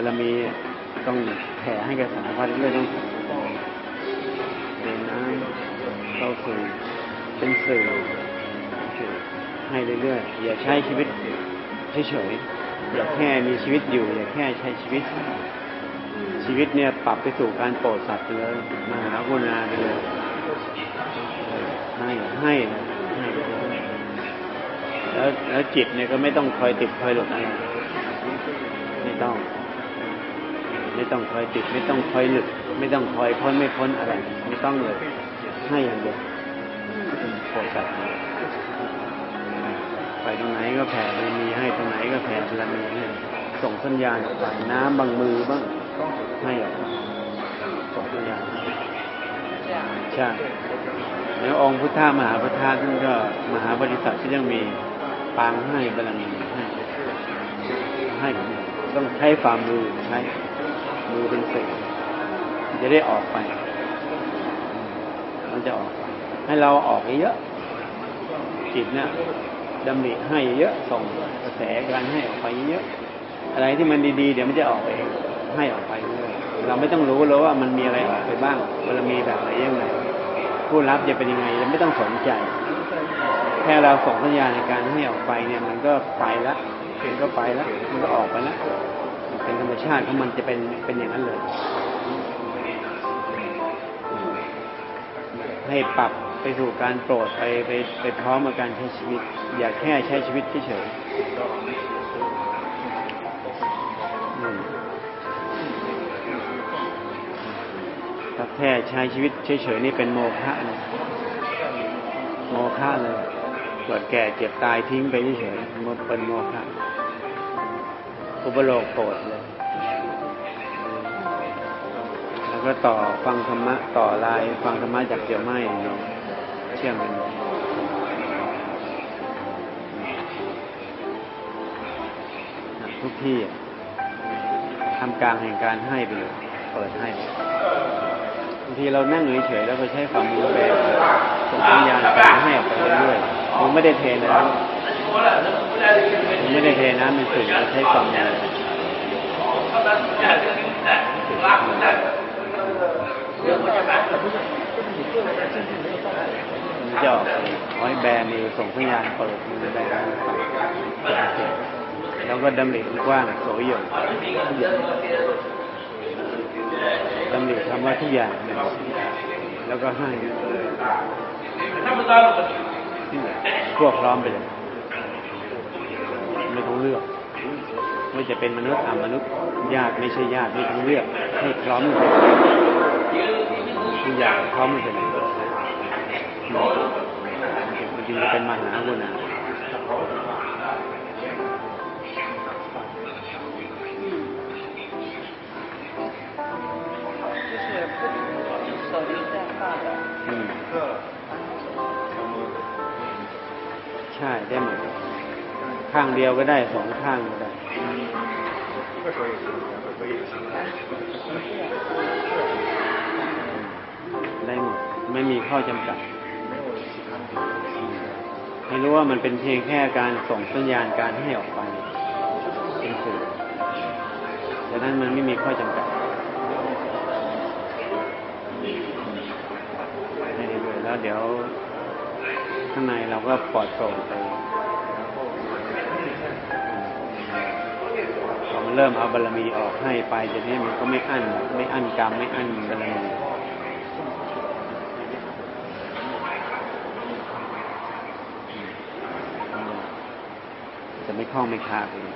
บารมีต้องแผ่ให้กับสารพัดเรื่อยๆต้องเป็นน้ำเข้าสู่เป็นสื่อให้เรื่อยๆอย่าใช้ชีวิตเฉยๆอย่าแค่มีชีวิตอยู่ อย่าแค่ใช้ชีวิต ชีวิตเนี่ยปรับไปสู่การโปรดสัตว์เลยมหากรุณาเลยให้ให้ให้แล้วแล้วจิตเนี่ยก็ไม่ต้องคอยติดคอยหลดอะไรไม่ต้อง ไม่ต้องคอยติด ไม่ต้องคอยหลุดไม่ต้องคอยพ้นไม่พ้นอะไร ไม่ต้องเลยให้อย่างเดียวโปรดสัตว์ไปตรงไหนก็แผ่บารมีให้ตรงไหนก็แผ่บารมีให้ส่งสัญญาณออกไปน้ำบางมือบ้างให้ออกไปส่งสัญญาณใช่แล้วองค์พุทธมหาพุทธท่านก็มหาบริษัทที่ยังมีปางให้บารมีให้ให้เหมือนกันต้องใช้ฝ่ามือใช้ มือเป็นสื่อจะได้ออกไป มันจะออกไป ให้เราออกเยอะจิตเนี่ยดำริให้เยอะส่งกระแสการให้ออกไปเยอะอะไรที่มันดีๆ เดี๋ยวมันจะออกไปเองให้ออกไปเรื่อยเราไม่ต้องรู้เลยว่ามันมีอะไรออกไปบ้างว่ารมีแบบไหนยังไงผู้รับจะเป็นยังไงเราไม่ต้องสนใจ แค่เราส่งสัญญาในการให้ออกไปเนี่ย มันก็ไปละเห็นก็ไปละมันก็ออกไปละ เป็นธรรมชาติของมันจะเป็นเป็นอย่างนั้นเลย ให้ปรับไปสู่การโปรดไปไปไปพร้อมกับการใช้ชีวิต อย่าแค่ใช้ชีวิตเฉยถ้าแค่ใช้ชีวิตเฉยๆนี่เป็นโมฆะเลยโมฆะเลยเกิดแก่เจ็บตายทิ้งไปเฉยๆมันเป็นโมฆะ อุปโลกโกรธเลยแล้วก็ต่อฟังธรรมะต่อลาย ฟังธรรมะจากเจียวไม้เนาะเชื่อมกันทุกที่ทำกลางแห่งการให้ไปเลยเปิดให้บางทีเรานั่งเฉยๆแล้วก็ใช้ฝ่ามือไปส่งสัญญาณกาให้ออกไปเรื่อยๆมันไม่ได้เทน้ำมันไม่ได้เทน้ำเป็นสื่อเรใช้ฝ่ามือมันจะออกไว้แบนมือส่งสัญญาณเปิดมือแบนมือฝั่งแล้วก็ดำริกว้างโสยงดำริคำว่าทุกอย่างแล้วก็ให้พวกพร้อมไปเลย ต้องเลือกไม่จะเป็นมนุษย์อามนุษย์ญาติไม่ใช่ญาติไม่ต้องเลือกให้พร้อมกันทุกอย่างพร้อมกันเลยมันจึงจะเป็นมหากุณ ข้างเดียวก็ได้สองข้างก็ได้ได้หมดไม่มีข้อจำกัด ให้รู้ว่ามันเป็นเพียงแค่การส่งสัญญาณการให้ออกไปเป็นสื่อดังนั้นมันไม่มีข้อจำกัดให้เรื่อยแล้วเดี๋ยวข้างในเราก็ปลอดโปร่งไป เริ่มเอาบารรมีออกให้ไปจะนี้มันก็ไม่อั้นไม่อั้นกรรมไม่อั้นบารรมีจะไม่คล้องไม่ขาดเลย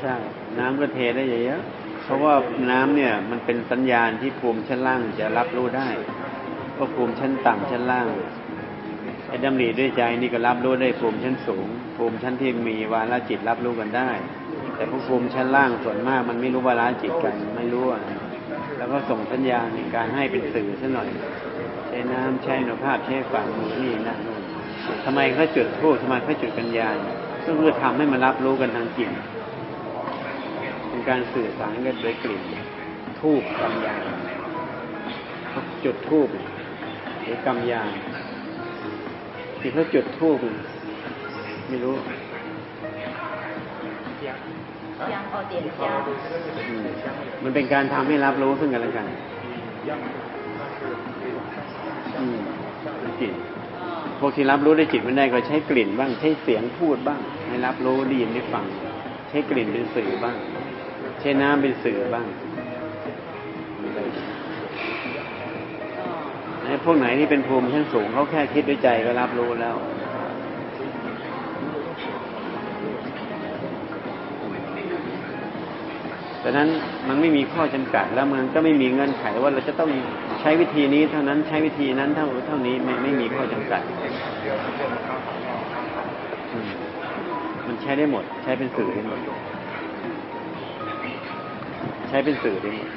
ใช่ น้ำก็เทได้เยอะ เพราะว่าน้ำเนี่ย มันเป็นสัญญาณที่ภูมิชั้นล่างจะรับรู้ได้ว่าภูมิชั้นต่ำชั้นล่างไอ้ดำริด้วยใจนี่ก็รับรู้ได้ภูมิชั้นสูง ภูมิชั้นที่มีวาระจิตรับรู้กันได้ แต่พวกภูมิชั้นล่างส่วนมาก มันไม่รู้วาระจิตกันไม่รู้แล้วก็ส่งสัญญาณในการให้เป็นสื่อซะหน่อย ใช้น้ำใช้อนุภาพใช้ฝ่ามือนี่นั่นนู่นทำไมเขาจุดทูบทำไมเขาจุดกัญญาณก็คือทำให้มันรับรู้กันทางจิต การสื่อสารกันโดยกลิ่นทูบกำยานจุดทูบหรือกำยานที่เขาจุดทูบไม่รู้มันเป็นการทำให้รับรู้ซึ่งกันและกันกลิ่นพวกที่รับรู้ได้จิตไม่ได้ก็ใช้กลิ่นบ้าง ใช้เสียงพูดบ้าง ให้รับรู้ได้ยินได้ฟัง ใช้กลิ่นเป็นสื่อบ้าง ใช้น้ำเป็นสื่อบ้าง，ไอ้พวกไหนที่เป็นภูมิชั้นสูงเขาแค่คิดด้วยใจก็รับรู้แล้วแต่นั้นมันไม่มีข้อจำกัดแล้วมันก็ไม่มีเงื่อนไขว่าเราจะต้องใช้วิธีนี้เท่านั้นใช้วิธีนั้นเท่าเท่านี้ไม่ไม่มีข้อจำกัด มันใช้ได้หมด ใช้เป็นสื่อได้หมด ใช้เป็นสื่อได้หมด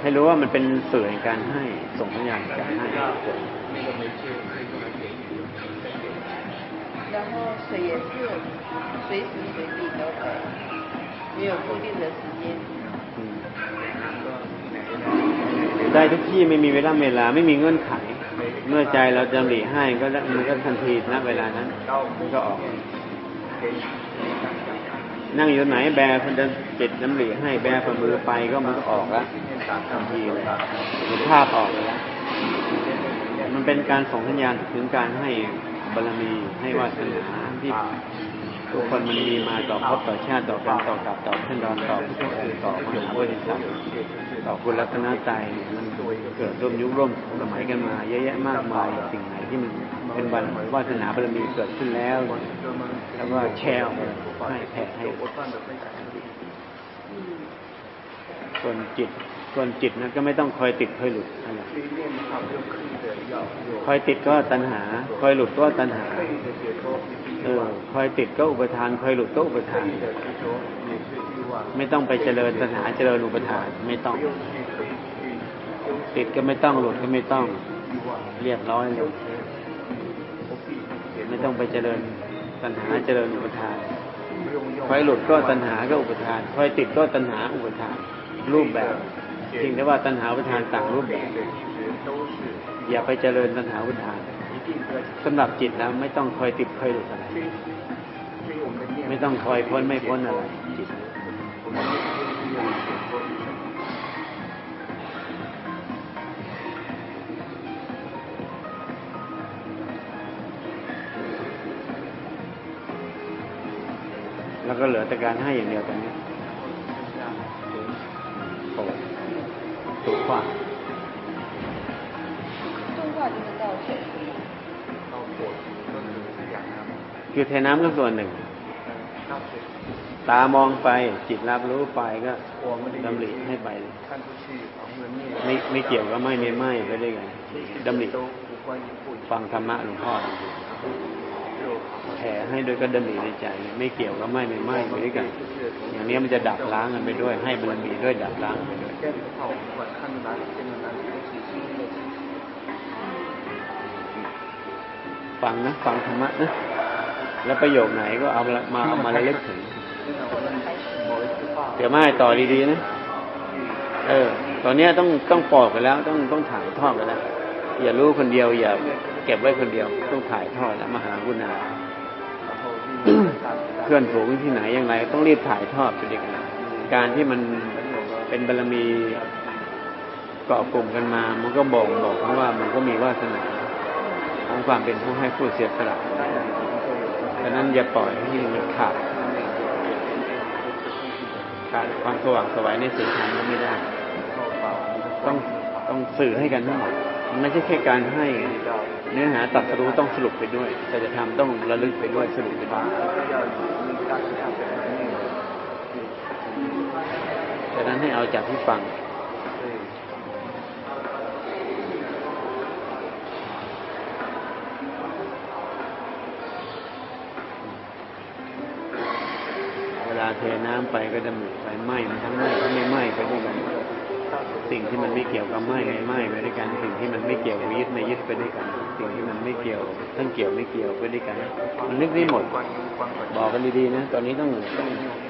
ให้รู้ว่ามันเป็นสื่อในการให้ส่งสัญญาณในการให้ 然后水也是随时随地都可以，没有固定的时间。 อืมได้ทุกที่ไม่มีเวลาเวลาไม่มีเงื่อนไข เมื่อใจเราจำหลีให้ก็ได้มันก็ทันทีณเวลานั้นมันก็ออก นั่งอยู่ไหนแบคนเดินจิตน้ำหลีให้แบฝ่ามือไปก็มันก็ออกแล้วทันทีเลยเห็นภาพออกเลยแล้วมันเป็นการส่งสัญญาณถึงการให้บารมีให้วาสนาที่ทุกคนมันมีมาต่อภพต่อชาติต่อการต่อกลับต่อขั้นตอนต่อพุทธคือต่อมหาโพธิสัตว์ต่อคุณลักษณะใจเนี่ยมันเกิดร่วมยุคร่วมสมัยกันมาเยอะแยะมากมายสิ่งไหนที่มัน เป็นวันวาสนาบารมีเกิดขึ้นแล้ว แล้วก็แชร์ไปให้แผ่ให้，ส่วนจิตส่วนจิตนะก็ไม่ต้องคอยติดคอยหลุดอะไรคอยติดก็ตัณหา คอยหลุดก็ตัณหาเออคอยติดก็อุปทาน คอยหลุดก็อุปทาน ไม่ต้องไปเจริญตัณหาเจริญอุปทานไม่ต้อง ติดก็ไม่ต้องหลุดก็ไม่ต้อง เรียบร้อยเลย ต้องไปเจริญตัณหาเจริญอุปทานคอยหลุดก็ตัณหาก็อุปทานคอยติดก็ตัณหาอุปทาน รูปแบบจริงแต่ว่าตัณหาอุปทานต่างรูปแบบ อย่าไปเจริญตัณหาอุปทานสำหรับจิตแล้วไม่ต้องคอยติดคอยหลุดอะไรไม่ต้องคอยพ้นไม่พ้นอะไร ก็เหลือแต่การให้อย่างเดียวตอนนี้ถูกถูกกว่าคือเทน้ำก็ส่วนหนึ่ง ตามองไปจิตรับรู้ไปก็ดำริให้ไปไม่ไม่เกี่ยวก็ไม่ไม่ไม่ไปด้ไงกันดำริฟังธรรมะหลวงพ่อ แผ่ให้ด้วยก็ดำริในใจ ไม่เกี่ยวกับไม่ไม่ไม่ไปด้วยกัน อย่างนี้มันจะดับล้างกันไปด้วย ให้บารมีด้วยดับล้างไปด้วยฟังนะฟังธรรมะนะแล้วประโยคไหนก็เอามาเอามาระลึกถึงเดี๋ยวไม่ต่อดีๆนะเออ ตอนนี้ต้องต้องปอกกันแล้ว ต้องต้องถ่ายทอดกันแล้ว อย่ารู้คนเดียวอย่า ก็บไว้คนเดียว ต้องถ่ายทอดแล้วมหากุณาเพื่อนฝูงที่ไหนอย่างไรต้องรีบถ่ายทอดไปดีกันการที่มันเป็นบารมีเกาะกลุ่มกันมา มันก็บอกบอกว่ามันก็มีวาสนาของความเป็นผู้ให้ผู้เสียสละดังนั้นอย่าปล่อยให้มันขาดขาดความสว่างไสวัยในสิ่งธรรมก็ไม่ได้ ต้องต้องสื่อให้กันทั้งหมดมันไม่ใช่แค่การให้ เนื้อหาตัดสรู้ต้องสรุปไปด้วยแต่จะทำต้องระลึกไปด้วยสรุปไปด้วยดังนั้นให้เอาจากที่ฟังเวลาเทน้ำไปก็ดำริไฟไหม้มันทั้งไหม้ทั้งไม่ไหม้ไปด้วยกัน สิ่งที่มันไม่เกี่ยวกับไม่ในไม่ไปด้วยกัน สิ่งที่มันไม่เกี่ยวกับยึดในยึดไปด้วยกัน สิ่งที่มันไม่เกี่ยวทั้งเกี่ยวไม่เกี่ยวไปด้วยกัน มันนึกไม่หมด บอกกันดีๆนะตอนนี้ต้อง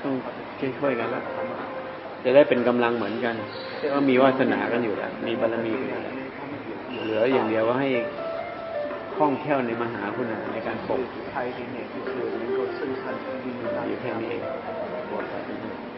ต้องช่วยๆกันละจะได้เป็นกำลังเหมือนกันก็มีวาสนากันอยู่แล้วมีบารมีเหลืออย่างเดียวว่าให้คล่องแคล่วในมหาคุณาในการปกอยู่แค่นี้เอง